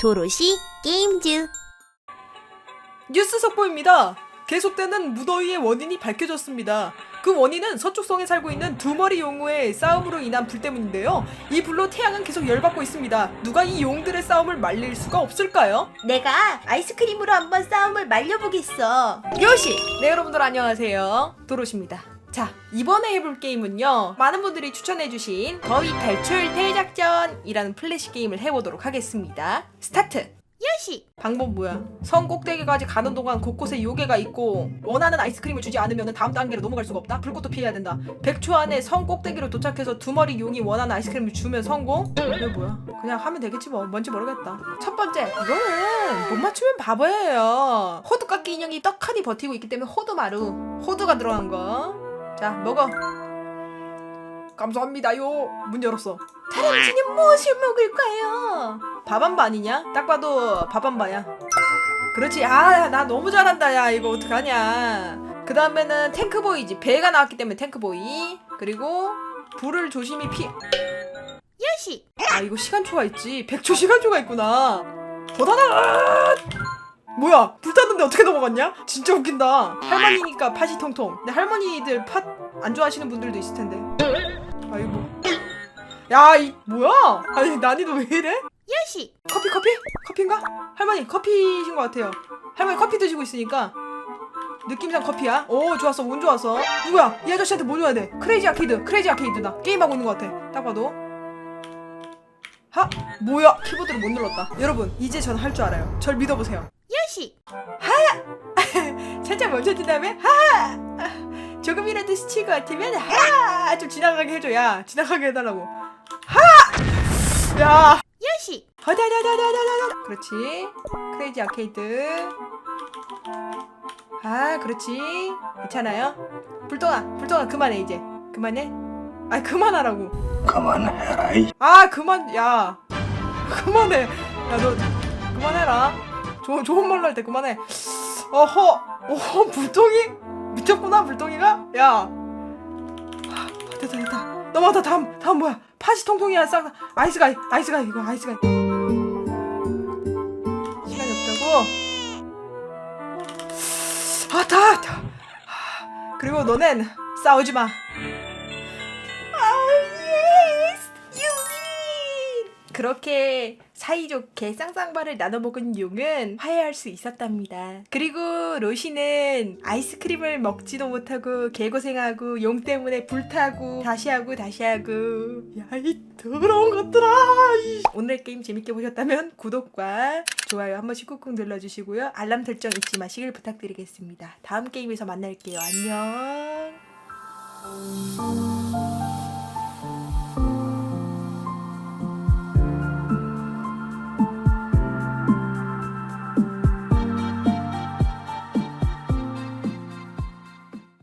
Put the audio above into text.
도로시 게임즈 뉴스 속보입니다. 계속되는 무더위의 원인이 밝혀졌습니다. 그 원인은 서쪽 성에 살고 있는 두 마리 용우의 싸움으로 인한 불 때문인데요. 이 불로 태양은 계속 열받고 있습니다. 누가 이 용들의 싸움을 말릴 수가 없을까요? 내가 아이스크림으로 한번 싸움을 말려보겠어 요시! 네 여러분들 안녕하세요. 도로시입니다. 자 이번에 해볼 게임은요 많은 분들이 추천해주신 더위 탈출 대작전이라는 플래시 게임을 해보도록 하겠습니다 스타트! 요시 방법 뭐야? 성 꼭대기까지 가는 동안 곳곳에 요괴가 있고 원하는 아이스크림을 주지 않으면 다음 단계로 넘어갈 수가 없다. 불꽃도 피해야 된다. 100초 안에 성 꼭대기로 도착해서 두 마리 용이 원하는 아이스크림을 주면 성공? 이게 뭐야? 그냥 하면 되겠지 뭐. 뭔지 모르겠다. 첫 번째, 이거는 못 맞추면 바보예요. 호두 깎기 인형이 떡하니 버티고 있기 때문에 호두마루. 호두가 들어간 거. 자, 먹어. 감사합니다요. 문 열었어. 다람쥐는 무엇을 먹을까요? 밥 한 반이냐? 딱 봐도 밥 한반이야. 그렇지. 아, 나 너무 잘한다. 야, 이거 어떡하냐. 그 다음에는 탱크보이지. 배가 나왔기 때문에 탱크보이. 그리고 불을 조심히 피. 요시 아, 이거 시간초가 있지. 100초 시간초가 있구나. 보다나! 뭐야? 불 탔는데 어떻게 넘어갔냐? 진짜 웃긴다. 할머니니까 팥이 통통. 근데 할머니들 팥 안 좋아하시는 분들도 있을 텐데. 아이고. 야, 이 뭐야? 아니 난이도 왜 이래? 요시 커피 커피? 커피인가? 할머니 커피신 것 같아요. 할머니 커피 드시고 있으니까 느낌상 커피야. 오 좋았어 운 좋았어. 누구야? 이 아저씨한테 뭐 줘야 돼? 크레이지 아케이드 크레이지 아케이드다. 게임하고 있는 것 같아. 딱 봐도. 하 뭐야? 키보드를 못 눌렀다. 여러분 이제 전 할 줄 알아요. 절 믿어보세요. 요시 살짝 멈춰준 다음에 하! 조금이라도 스칠 것 같으면 하 좀 지나가게 해줘 야 지나가게 해달라고. 하 야! 요시. 하다다다다다다 그렇지. 크레이지 아케이드 아 그렇지. 괜찮아요. 불똥아 불똥아 그만해 이제. 그만해. 아 그만하라고. 그만해라 이. 아 그만 야. 그만해. 야 너 그만해라 좋은 좋은 말로 할 때 그만해. 어허 어허 불똥이? 미쳤구나 불똥이가? 야. 아, 됐다 됐다. 넘어갔다 다음 다음 뭐야? 팥이 통통이야 싹 아이스가 아이스가 이거 아이스가 시간이 없다고? 아다 다. 하, 그리고 너넨 싸우지 마 그렇게 사이좋게 쌍쌍발을 나눠 먹은 용은 화해할 수 있었답니다. 그리고 로시는 아이스크림을 먹지도 못하고 개고생하고 용 때문에 불타고 다시 하고 다시 하고 야이 더러운 것들아 이. 오늘 게임 재밌게 보셨다면 구독과 좋아요 한 번씩 꾹꾹 눌러주시고요. 알람 설정 잊지 마시길 부탁드리겠습니다. 다음 게임에서 만날게요. 안녕